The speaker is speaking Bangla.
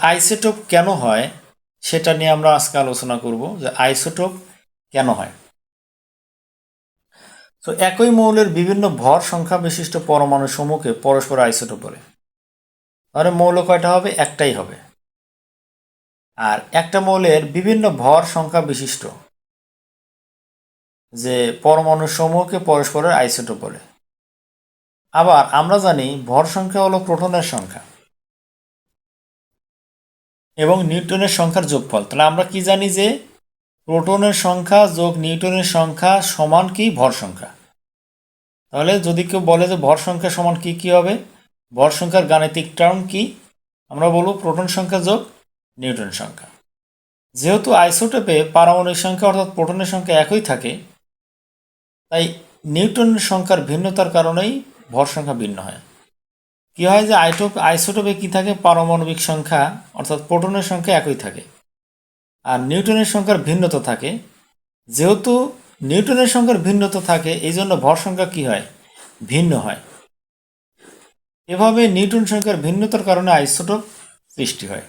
আইসোটোপ কেন হয় সেটা নিয়ে আমরা আজকে আলোচনা করব যে আইসোটোপ কেন হয়। তো একই মৌলের বিভিন্ন ভর সংখ্যা বিশিষ্ট পরমাণু সমূহকে পরস্পর আইসোটোপ বলে। তাহলে মৌল কয়টা হবে? একটাই হবে। আর একটা মৌলের বিভিন্ন ভর সংখ্যা বিশিষ্ট যে পরমাণু সমূহকে পরস্পরের আইসোটোপ বলে। আবার আমরা জানি ভর সংখ্যা হলো প্রোটনের সংখ্যা। এবং নিউটনের সংখ্যার যোগফল। তাহলে আমরা কি জানি যে প্রোটনের সংখ্যা যোগ নিউটনের সংখ্যা সমান কি? ভর সংখ্যা। তাহলে যদি কেউ বলে যে ভর সংখ্যা সমান কি কি হবে? ভর সংখ্যার গাণিতিক টার্ম কি? আমরা বলব প্রোটন সংখ্যা যোগ নিউটন সংখ্যা। যেহেতু আইসোটোপে পারমাণবিক সংখ্যা অর্থাৎ প্রোটনের সংখ্যা একই থাকে, তাই নিউটনের সংখ্যার ভিন্নতার কারণেই ভর সংখ্যা ভিন্ন হয়। কি হয় যে আইটোপ আইসোটোপে কী থাকে? পারমাণবিক সংখ্যা, অর্থাৎ প্রোটনের সংখ্যা একই থাকে। আর নিউটনের সংখ্যার ভিন্নতা থাকে। যেহেতু নিউটনের সংখ্যার ভিন্নতা থাকে এই জন্য ভর সংখ্যা কী হয়? ভিন্ন হয়। এভাবে নিউটন সংখ্যার ভিন্নতার কারণে আইসোটোপ সৃষ্টি হয়।